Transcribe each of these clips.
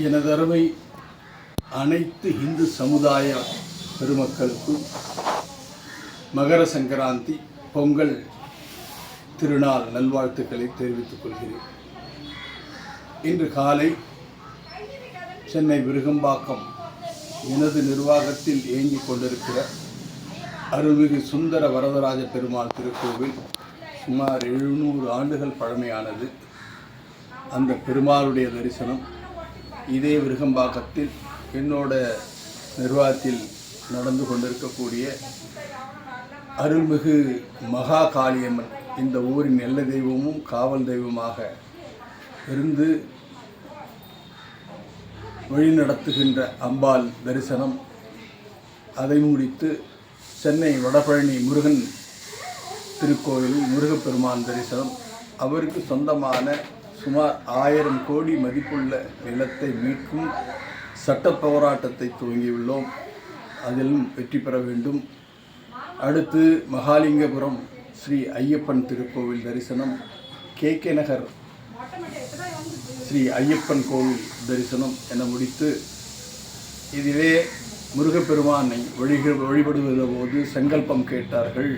எனதருமை அனைத்து இந்து சமுதாய பெருமக்களுக்கும் மகர சங்கராந்தி பொங்கல் திருநாள் நல்வாழ்த்துக்களை தெரிவித்துக் கொள்கிறேன். இன்று காலை சென்னை விருகம்பாக்கம் எனது நிர்வாகத்தில் இயங்கிக் கொண்டிருக்கிற அருள்மிகு சுந்தர வரதராஜ பெருமாள் திருக்கோவில் சுமார் எழுநூறு ஆண்டுகள் பழமையானது. அந்த பெருமாளுடைய தரிசனம் இதே விருகம்பாக்கத்தில் என்னோட நிர்வாகத்தில் நடந்து கொண்டிருக்கக்கூடிய அருள்மிகு மகா காளியம்மன் இந்த ஊரின் எல்ல தெய்வமும் காவல் தெய்வமாக இருந்து வழிநடத்துகின்ற அம்பாள் தரிசனம். அதை முடித்து சென்னை வடபழனி முருகன் திருக்கோயில் முருகப்பெருமான் தரிசனம். அவருக்கு சொந்தமான சுமார் ஆயிரம் கோடி மதிப்புள்ள நிலத்தை மீட்கும் சட்ட போராட்டத்தை துவங்கியுள்ளோம். அதிலும் வெற்றி பெற வேண்டும். அடுத்து மகாலிங்கபுரம் ஸ்ரீ ஐயப்பன் திருக்கோவில் தரிசனம் கே கே நகர் ஸ்ரீ ஐயப்பன் கோவில் தரிசனம் என முடித்து இதிலே முருகப்பெருமானை வழிக வழிபடுவத போது சங்கல்பம் கேட்டார்கள்.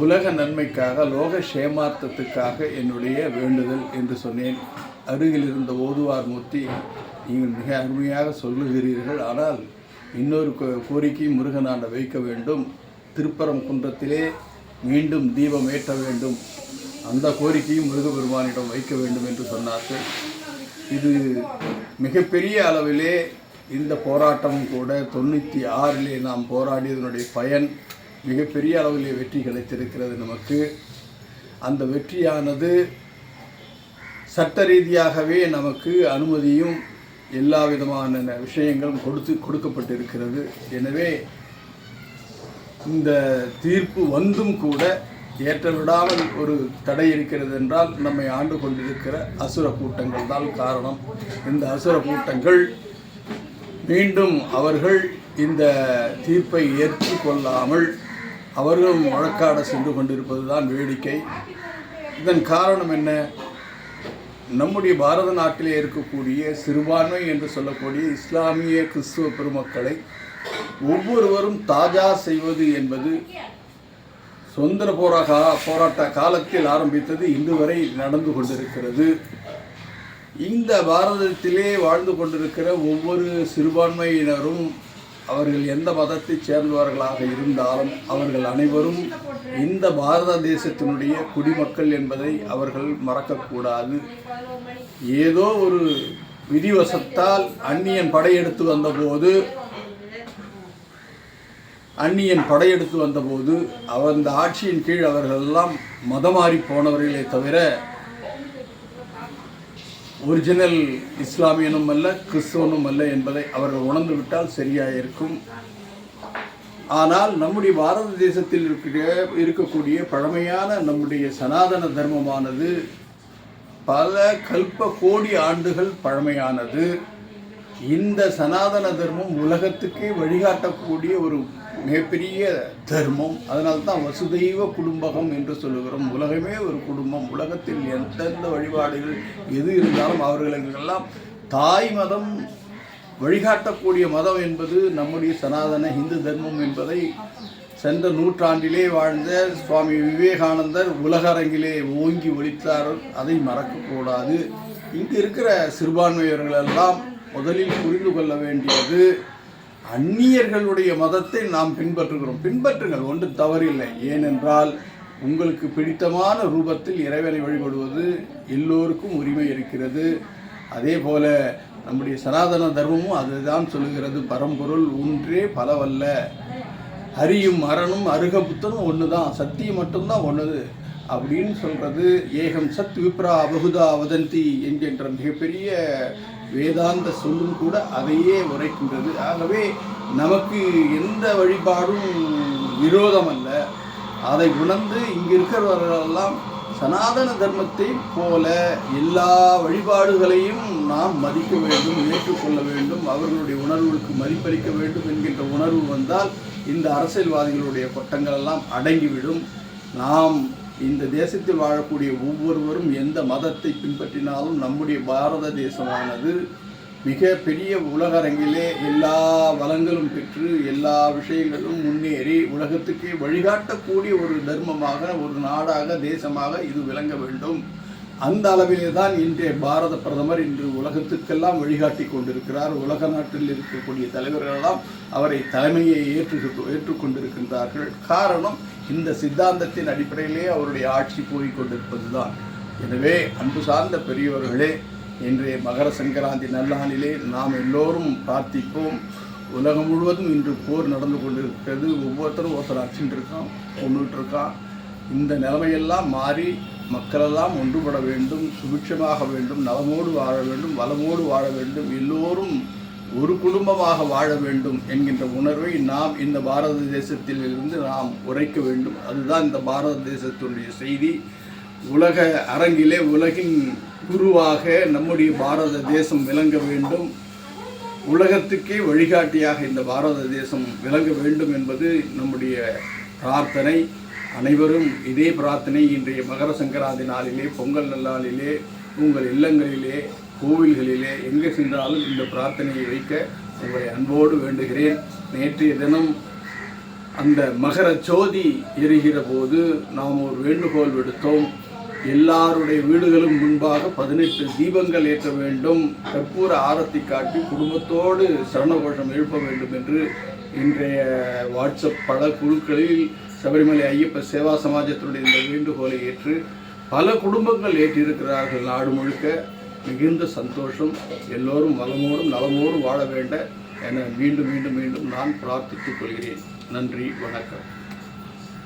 உலக நன்மைக்காக லோக சேமார்த்தத்துக்காக என்னுடைய வேண்டுதல் என்று சொன்னேன். அருகில் இருந்த ஓதுவார் மூர்த்தி நீங்கள் மிக அருமையாக சொல்லுகிறீர்கள். ஆனால் இன்னொரு கோரிக்கை முருகனாண்ட வைக்க வேண்டும். திருப்பரம் குன்றத்திலே மீண்டும் தீபம் ஏற்ற வேண்டும். அந்த கோரிக்கையும் முருகப்பெருமானிடம் வைக்க வேண்டும் என்று சொன்னார்கள். இது மிகப்பெரிய அளவிலே இந்த போராட்டமும் கூட தொண்ணூற்றி ஆறிலே நாம் போராடியதனுடைய பயன் மிகப்பெரிய அளவில் வெற்றி கிடைத்திருக்கிறது நமக்கு. அந்த வெற்றியானது சட்ட ரீதியாகவே நமக்கு அனுமதியும் எல்லா விதமான விஷயங்களும் கொடுத்து கொடுக்கப்பட்டிருக்கிறது. எனவே இந்த தீர்ப்பு வந்தும் கூட ஏற்றவிடாமல் ஒரு தடை இருக்கிறது என்றால் நம்மை ஆண்டு கொண்டிருக்கிற அசுர கூட்டங்கள் தான் காரணம். இந்த அசுர கூட்டங்கள் மீண்டும் அவர்கள் இந்த தீர்ப்பை ஏற்றுக்கொள்ளாமல் அவர்களும் வழக்காட சென்று கொண்டிருப்பது தான் வேடிக்கை. இதன் காரணம் என்ன? நம்முடைய பாரத நாட்டிலே இருக்கக்கூடிய சிறுபான்மை என்று சொல்லக்கூடிய இஸ்லாமிய கிறிஸ்துவ பெருமக்களை ஒவ்வொருவரும் தாஜா செய்வது என்பது சுதந்திர போராக போராட்ட காலத்தில் ஆரம்பித்தது இன்று வரை நடந்து கொண்டிருக்கிறது. இந்த பாரதத்திலே வாழ்ந்து கொண்டிருக்கிற ஒவ்வொரு சிறுபான்மையினரும் அவர்கள் எந்த மதத்தைச் சேர்ந்தவர்களாக இருந்தாலும் அவர்கள் அனைவரும் இந்த பாரத தேசத்தினுடைய குடிமக்கள் என்பதை அவர்கள் மறக்கக்கூடாது. ஏதோ ஒரு விதிவசத்தால் அந்நியன் படையெடுத்து வந்தபோது அந்நியன் படையெடுத்து வந்தபோது அவர் அந்த ஆட்சியின் கீழ் அவர்கள் எல்லாம் மதமாறி போனவர்களே தவிர ஒரிஜினல் இஸ்லாமியனும் அல்ல கிறிஸ்தவனும் அல்ல என்பதை அவர்கள் உணர்ந்து விட்டால் சரியாக இருக்கும். ஆனால் நம்முடைய பாரத தேசத்தில் இருக்கிற இருக்கக்கூடிய பழமையான நம்முடைய சனாதன தர்மமானது பல கல்ப கோடி ஆண்டுகள் பழமையானது. இந்த சனாதன தர்மம் உலகத்துக்கே வழிகாட்டக்கூடிய ஒரு மிகப்பெரிய தர்மம். அதனால் தான் வசுதெய்வ குடும்பகம் என்று சொல்லுகிறோம். உலகமே ஒரு குடும்பம். உலகத்தில் எந்தெந்த வழிபாடுகள் எது இருந்தாலும் அவர்களுக்கெல்லாம் தாய் மதம் வழிகாட்டக்கூடிய மதம் என்பது நம்முடைய சனாதன இந்து தர்மம் என்பதை சென்ற நூற்றாண்டிலே வாழ்ந்த சுவாமி விவேகானந்தர் உலகரங்கிலே ஓங்கி ஒழித்தார் அதை மறக்கக்கூடாது. இங்கு இருக்கிற சிறுபான்மையவர்களெல்லாம் முதலில் புரிந்து கொள்ள வேண்டியது அந்நியர்களுடைய மதத்தை நாம் பின்பற்றுகிறோம். பின்பற்றுங்கள் ஒன்று தவறில்லை. ஏனென்றால் உங்களுக்கு பிடித்தமான ரூபத்தில் இறைவனை வழிபடுவது எல்லோருக்கும் உரிமை இருக்கிறது. அதே போல நம்முடைய சனாதன தர்மமும் அதுதான் சொல்லுகிறது. பரம்பொருள் ஒன்றே பலவல்ல. ஹரியும் அரணும் அருகபுத்தனும் ஒன்று தான் சத்தியம் மட்டும்தான் ஒன்றுது அப்படின்னு சொல்கிறது ஏகம் சத் விப்ரா அபகுதா வதந்தி என்கின்ற மிகப்பெரிய வேதாந்த சொல்லும் கூட அதையே உரைக்கின்றது. ஆகவே நமக்கு எந்த வழிபாடும் விரோதம் அல்ல அதை உணர்ந்து இங்கு இருக்கிறவர்களெல்லாம் சனாதன தர்மத்தை போல எல்லா வழிபாடுகளையும் நாம் மதிக்க வேண்டும் ஏற்றுக்கொள்ள வேண்டும் அவர்களுடைய உணர்வுகளுக்கு மதிப்பளிக்க வேண்டும் என்கின்ற உணர்வு வந்தால் இந்த அரசியல்வாதிகளுடைய கொட்டங்கள் எல்லாம் அடங்கிவிடும். நாம் இந்த தேசத்தில் வாழக்கூடிய ஒவ்வொருவரும் எந்த மதத்தை பின்பற்றினாலும் நம்முடைய பாரத தேசமானது மிக பெரிய உலகரங்கிலே எல்லா வளங்களும் பெற்று எல்லா விஷயங்களும் முன்னேறி உலகத்துக்கே வழிகாட்டக்கூடிய ஒரு தர்மமாக ஒரு நாடாக தேசமாக இது விளங்க வேண்டும். அந்த அளவிலே தான் இன்றைய பாரத பிரதமர் இன்று உலகத்துக்கெல்லாம் வழிகாட்டி கொண்டிருக்கிறார். உலக நாட்டில் இருக்கக்கூடிய தலைவர்களெல்லாம் அவரை தலைமையை ஏற்று ஏற்றுக்கொண்டிருக்கின்றார்கள். காரணம் இந்த சித்தாந்தத்தின் அடிப்படையிலே அவருடைய ஆட்சி போய் தான் எனவே அன்பு சார்ந்த பெரியவர்களே இன்றைய மகர சங்கராந்தி நல்லாளிலே நாம் எல்லோரும் பிரார்த்திப்போம். உலகம் முழுவதும் இன்று போர் நடந்து கொண்டிருக்கிறது. ஒவ்வொருத்தரும் ஒருத்தர் அடிச்சுட்டு இருக்கான் கொண்டுட்டு இருக்கான் இந்த நிலைமையெல்லாம் மாறி மக்களெல்லாம் ஒன்றுபட வேண்டும் சுபிட்சமாக வேண்டும் நலமோடு வாழ வேண்டும் வளமோடு வாழ வேண்டும் எல்லோரும் ஒரு குடும்பமாக வாழ வேண்டும் என்கின்ற உணர்வை நாம் இந்த பாரத தேசத்தில் இருந்து நாம் உரைக்க வேண்டும். அதுதான் இந்த பாரத தேசத்தினுடைய செய்தி. உலக அரங்கிலே உலகின் குருவாக நம்முடைய பாரத தேசம் விளங்க வேண்டும். உலகத்துக்கே வழிகாட்டியாக இந்த பாரத தேசம் விளங்க வேண்டும் என்பது நம்முடைய பிரார்த்தனை. அனைவரும் இதே பிரார்த்தனை இன்றைய மகர சங்கராந்தி நாளிலே பொங்கல் நல்லாளிலே உங்கள் இல்லங்களிலே கோவில்களிலே எங்கே சென்றாலும் இந்த பிரார்த்தனையை வைக்க உங்களை அன்போடு வேண்டுகிறேன். நேற்றைய தினம் அந்த மகர ஜோதி எரிகிற போது நாம் ஒரு வேண்டுகோள் விடுத்தோம். எல்லாருடைய வீடுகளும் முன்பாக பதினெட்டு தீபங்கள் ஏற்ற வேண்டும். கற்பூர ஆரத்தி காட்டி குடும்பத்தோடு சரணகோஷம் எழுப்ப வேண்டும் என்று இன்றைய வாட்ஸ்அப் பல குழுக்களில் சபரிமலை ஐயப்ப சேவா சமாஜத்தினுடைய இந்த வேண்டுகோளை ஏற்று பல குடும்பங்கள் ஏற்றிருக்கிறார்கள் நாடு முழுக்க. மிகுந்த சந்தோஷம் எல்லோரும் வளமோடும் நலமோடும் வாழ வேண்ட என மீண்டும் மீண்டும் மீண்டும் நான் பிரார்த்தித்துக் கொள்கிறேன். நன்றி வணக்கம்.